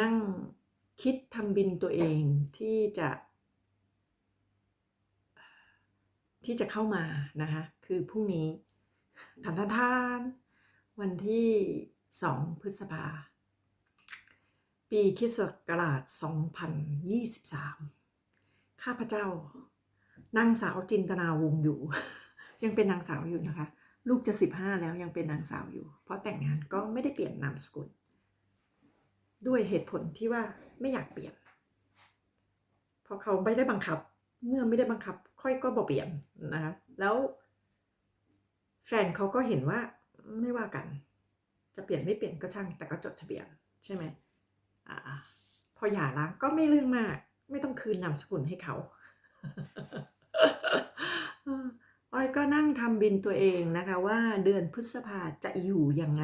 นั่งคิดทำบินตัวเองที่จะ ที่จะเข้ามานะคะ คือพรุ่งนี้ทานทานทานวันที่ 2 พฤษภา ปีคริสต์ศักราช 2023 ข้าพเจ้านางสาวจินตนาวงอยู่ ยังเป็นนางสาวอยู่นะคะ ลูกจะ 15 แล้วยังเป็นนางสาวอยู่ เพราะแต่งงานก็ไม่ได้เปลี่ยนนามสกุล ด้วยเหตุผลที่ว่าไม่อยากเปลี่ยน เพราะเขาไม่ได้บังคับ เมื่อไม่ได้บังคับ ค่อยก็บอกเปลี่ยนนะคะแล้วแฟนเขาก็เห็นว่าไม่ว่ากัน จะเปลี่ยนไม่เปลี่ยนก็ช่าง แต่ก็จดทะเบียนใช่ไหมอ่า พอหย่าร้างก็ไม่เรื่องมาก ไม่ต้องคืนนามสกุลให้เขาอออ้อยก็นั่งทำบินตัวเองนะคะว่าเดือนพฤษภาจะอยู่ยังไง